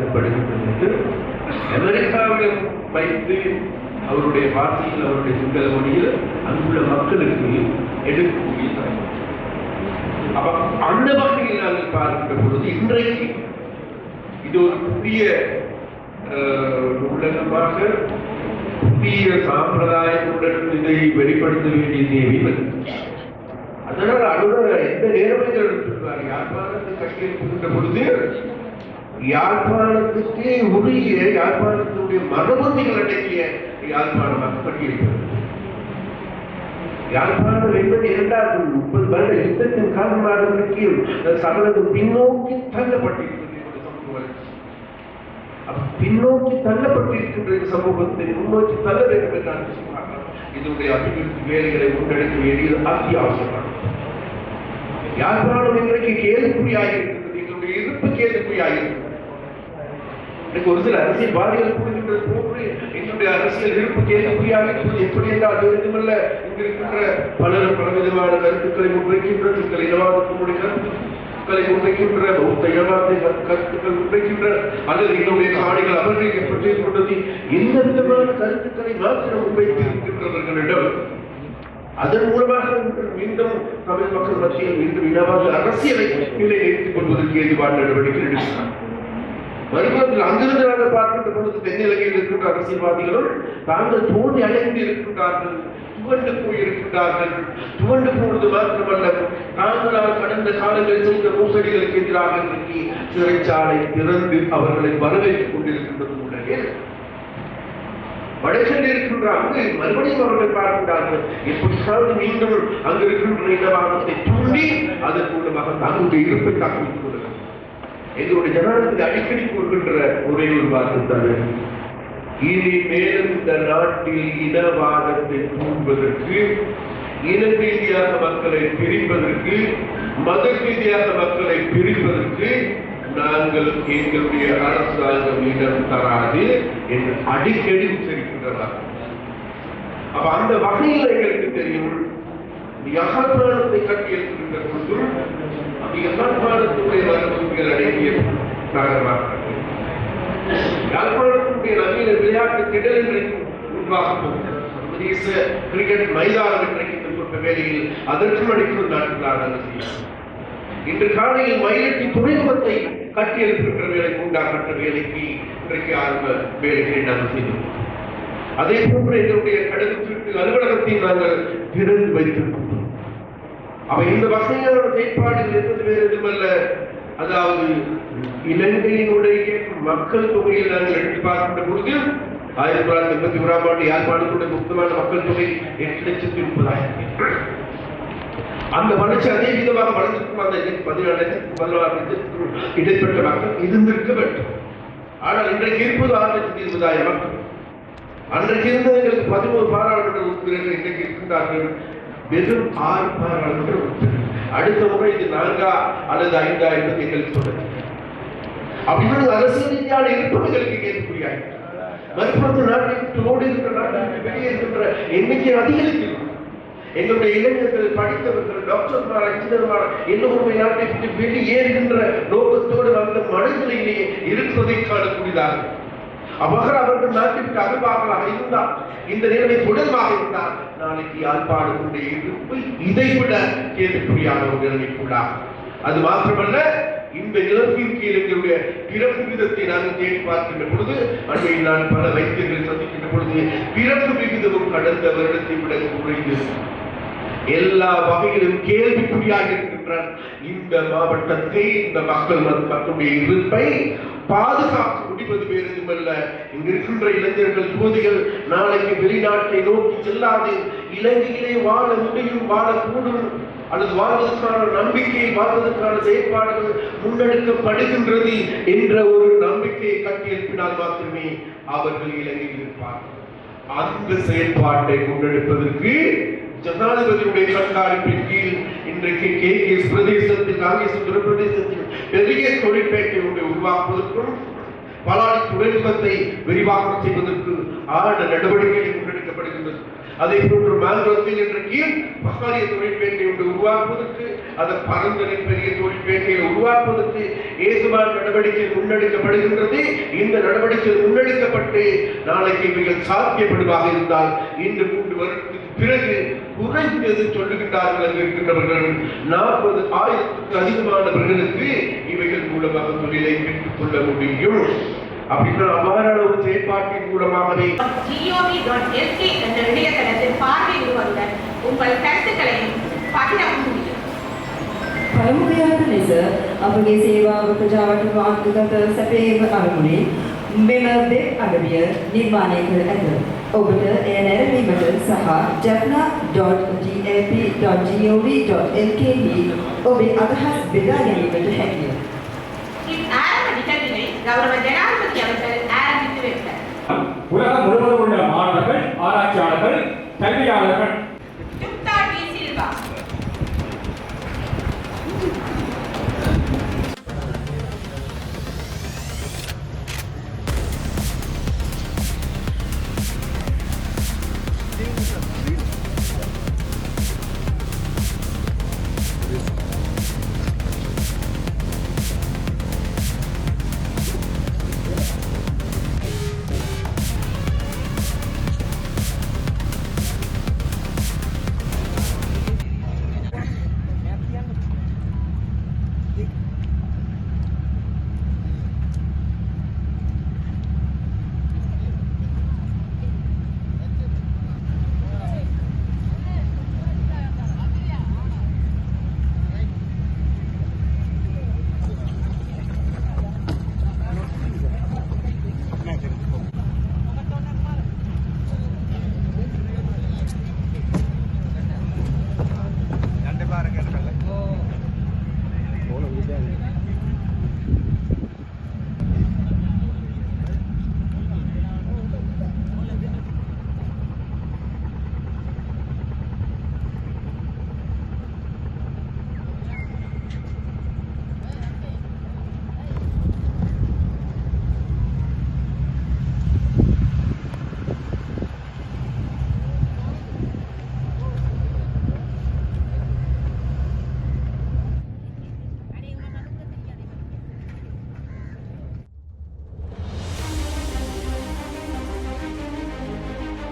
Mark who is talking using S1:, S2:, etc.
S1: நூலகமாகவே அழைக்கப்படுகின்றது வைத்து அவருடைய பாஷையில் அவருடைய சிங்கள மொழியில் அங்குள்ள மக்களுக்கு எடுக்கக்கூடிய அப்ப அந்த வகையில் நாங்கள் பார்க்கின்ற பொழுது இன்றைக்கு இது ஒரு புதிய உள்ளமாக புதிய சாம்பிரதாயத்துடன் இதை வெளிப்படுத்த வேண்டிய தேவை அதனால் அலுவலர் எந்த நேரமைகள் சொல்வார். யாழ்ப்பாணத்தை கட்டியிருக்கின்ற பொழுது யாழ்ப்பாணத்துக்கே உரிய யாழ்ப்பாணத்தினுடைய மரபுரிமைகள் அடங்கிய யாழ்ப்பாணமாக கட்டியிருக்கிறது யாழ்ப்பாணம் என்பது இரண்டாவது முப்பது வருட யுத்தத்தின் காரணமாக இருக்கையில் சகலது பின்னோக்கி தள்ளப்பட்டிருக்கிறது இந்த சமூகம். அப்ப பின்னோக்கி தள்ளப்பட்டிருக்கின்ற இந்த சமூகத்தை முன்னோக்கி தள்ள வேண்டும் என்றால் நிச்சயமாக இதனுடைய அபிவிருத்தி வேலைகளை முன்னெடுக்க வேண்டியது அத்தியாவசியமானது யாழ்ப்பாணம் இன்றைக்கு கேள்விக்குறியாக இருக்கிறது எங்களுடைய இருப்பு கேள்விக்குறியாக இருக்கிறது எனக்கு ஒரு சில அரசியல்வாதிகள் கூடுகின்றது போன்று என்னுடைய அரசியல் இருப்பு கேள்விக்குறியாக இருப்பது எப்படி என்றால் வேண்டுமல்ல. இங்கு இருக்கின்ற பலர் பலவிதமான கருத்துக்களை முன்வைக்கின்ற தங்கள் இனவாதத்தினுடைய கருத்துக்களை முன்வைக்கின்ற பௌத்த இனவாத கருத்துக்கள் முன்வைக்கின்ற அல்லது என்னுடைய காணிகள் கொண்டது? எந்த விதமான கருத்துக்களை மாத்திரம் முன்வைத்து இருக்கின்றவர்களிடம் அதன் மூலமாக மீண்டும் தமிழ் மக்கள் மத்தியில் மீண்டும் இனவாத அரசியலை நிலைநிறுத்திக் கொள்வதற்கு ஏதுவான நடவடிக்கை எடுக்கிறார் வருகிறதில் அங்கிருந்து நாங்கள் பார்க்கின்ற பொழுது தென்னிலங்கையில் இருக்கின்ற அரசியல்வாதிகளும் தாங்கள் தோண்டி அடைந்து இருக்கின்றார்கள். துவண்டு போயிருக்கின்றார்கள். துவண்டு போவது மாத்திரமல்ல. தாங்களால் கடந்த காலங்களில் செய்த மோசடிகளுக்கு எதிராக இன்றைக்கு சிறைச்சாலை திறந்து அவர்களை வரவேற்றுக் கொண்டிருக்கின்றது உள்ளே வடக்கில் இருக்கின்ற அங்கு மறுபடியும் அவர்கள் பார்க்கின்றார்கள். எப்படியாவது மீண்டும் அங்கு இருக்கின்ற இனவாதத்தை தூண்டி அதன் மூலமாக தங்களுடைய இருப்பை தாக்கி கொள்ளுங்கள் எங்களுடைய ஜனாதிபதி அடிக்கடி கொடுக்கின்ற ஒரே ஒரு வார்த்தை தான்? இனிமேல் இந்த நாட்டில் இனவாதத்தை தூண்டுவதற்கு இன ரீதியாக மக்களை பிரிப்பதற்கு மத ரீதியாக மக்களை பிரிப்பதற்கு நாங்கள் எங்களுடைய அரசாங்கம் இடம் தராது என்று அடிக்கடி உச்சரிக்கின்றனர். அப்ப அந்த வகையில் எங்களுக்கு தெரியும் யாழ்ப்பாணத்தை கட்டியிருக்கின்ற பொழுது அந்த யாழ்ப்பாணத்துடைய வரவுக்கு நகரமாக நவீன விளையாட்டு திடல் இன்றைக்கு உருவாக போகிறது சர்வதேச கிரிக்கெட் மைதானம் இன்றைக்கு இந்த குறிப்பிட்ட வேளையில் அதற்கும் அடிக்கும் நாட்டுக்கான இன்று காலையில் மயிலட்டி துறைமுகத்தை கட்டியெழுப்புகின்ற வேலை உண்டாகின்ற வேலைக்கு இன்றைக்கு ஆரம்ப வேலைகளை நாங்கள் செய்தோம் அதே போன்று எங்களுடைய கடவுச்சீட்டு அலுவலகத்தை நாங்கள் திறந்து வைத்திருக்கின்றோம். அவை இந்த வசதியான செயற்பாடுகள் என்பது வேறு எதுவல்ல அதாவது இலங்கையினுடைய மக்கள் தொகையில் நாங்கள் எடுத்து பார்க்கின்ற பொழுது ஆயிரத்தி தொள்ளாயிரத்தி எண்பத்தி ஓராம் ஆண்டு யாழ்ப்பாணத்துடைய முக்கியமான மக்கள் தொகை எட்டு லட்சத்தி முப்பதாயிரம். அந்த வளர்ச்சி அதே விதமாக வளர்ந்திருக்கும் அந்த பதினாலு லட்சத்துக்கு பதினாறு இடைப்பட்ட மக்கள் இருந்திருக்க வேண்டும். ஆனால் இன்றைக்கு இருப்பது ஆறு லட்சத்தி இருபதாயிரம் மக்கள். அன்றைக்கு இருந்தவர்களுக்கு பதிமூணு பாராளுமன்ற உறுப்பினர்கள் இன்றைக்கு இருக்கின்றார்கள். வெறும் ஆறு பாராளுமன்ற உறுப்பினர்கள். அடுத்த முறை இது நான்கா அல்லது ஐந்தா என்பது எங்களுக்கு சொல்லுங்கள் அப்படின்னு அரசியல் ரீதியான இருப்பவர்களுக்கு கேட்கக்கூடிய மறுபுறத்து நாட்டை விட்டு ஓடி இருக்கிற நாட்டை வெளியே இருக்கின்ற எண்ணிக்கை அதிகரிக்கிறது எங்களுடைய இளைஞர்கள் படித்தவர்கள் டாக்டர்மார் இன்ஜினியர்மார் எல்லோருமே நாட்டை விட்டு வெளியேறுகின்ற நோக்கத்தோடு அந்த மனநிலையிலேயே இருப்பதை காணக்கூடியதாக. அவ்வாறு அவர்கள் நாட்டிற்கு அகபாகலாக இருந்தால் இந்த நிலைமை தொடர்பாக இருந்தால் நாளைக்கு யாழ்ப்பாணத்தினுடைய இருப்பு இதைவிட கேள்விக்குறியான ஒரு நிலைமைக்குள்ளார் அது மாத்திரமல்ல இந்த இழப்பின் கீழ் எங்களுடைய பிறப்பு விதத்தை நாங்கள் தேடி பார்க்கின்ற பொழுது அண்மையில் நான் பல வைத்தியர்களை சந்திக்கின்ற பொழுது பிறப்பு விகிதமும் கடந்த வருடத்தை விட குறைந்து. எல்லா வகையிலும் கேள்விக்குறியாக இருக்கின்றான். இந்த மாவட்டத்தை இந்த மக்கள் மக்களுடைய இருப்பை பாதுகாக்க முடிவது வேறு எதுவுமல்ல. இங்க இருக்கின்ற இளைஞர்கள் யுவதிகள் நாளைக்கு வெளிநாட்டை நோக்கி செல்லாது. இலங்கையிலே வாழ முடியும் வாழக்கூடும். அல்லது வாழ்வதற்கான நம்பிக்கை வாழ்வதற்கான செயற்பாடுகள் முன்னெடுக்கப்படுகின்றது என்ற ஒரு நம்பிக்கையை கட்டியெழுப்பினால் மாத்திரமே அவர்கள் இலங்கையில் இருப்பார்கள் அந்த செயல்பாட்டை முன்னெடுப்பதற்கு ஜனாதிபதியுடைய கண்காணிப்பின் கீழ் இன்றைக்கு கே. கே. பிரதேசத்தில் காங்கிரஸ் பிரதேசத்தில் பெரிய தொழிற்பேட்டை ஒன்றை உருவாக்குவதற்கும் பலாடி துறைமுகத்தை விரிவாக்கம் செய்வதற்கு ஆன நடவடிக்கைகள் முன்னெடுக்கப்படுகின்றது. அதை போன்று மாங்குளத்தில் என்ற கீழ் பகாரிய தொழிற்பேட்டை ஒன்று உருவாக்குவதற்கு அதன் பரந்தனை பெரிய தொழிற்பேட்டையை உருவாக்குவதற்கு ஏசுமான நடவடிக்கை முன்னெடுக்கப்படுகின்றது. இந்த நடவடிக்கை முன்னெடுக்கப்பட்டு நாளைக்கு மிக சாத்தியப்படுவாக இருந்தால் இன்று மூன்று வருடத்துக்கு பிறகு குறைந்தது சொல்லுகின்றார்கள் அங்கு இருக்கின்றவர்கள் நாற்பது ஆயிரத்துக்கு அதிகமானவர்களுக்கு இவைகள் மூலமாக தொழிலை பெற்றுக் கொள்ள முடியும். அப்படின்னா அவ்வாறான ஒரு செயற்பாட்டின் மூலமாகவே
S2: gov.lk என்ற இணையதளத்தில் பார்வையிடுவதுடன் உங்கள் கருத்துக்களையும் பகிரவும் முடியும்
S3: පළමුවයාට ලෙස අපගේ සේවාව ප්‍රජාවට වාර්ථගත සැපේම අරමුණේ මෙම වෙබ් අඩවිය නිර්මාණය කර ඇත. ඔබට එය නැරඹීමට සහ jafna.dap.gov.lk හි ඔබේ අදහස් බෙදා ගැනීමට හැකිය.
S2: கௌரவ ஜனாதிபதி உலகம் முழுவதும் உள்ள மாணவர்கள் ஆராய்ச்சியாளர்கள் கல்வியாளர்கள். Thank you.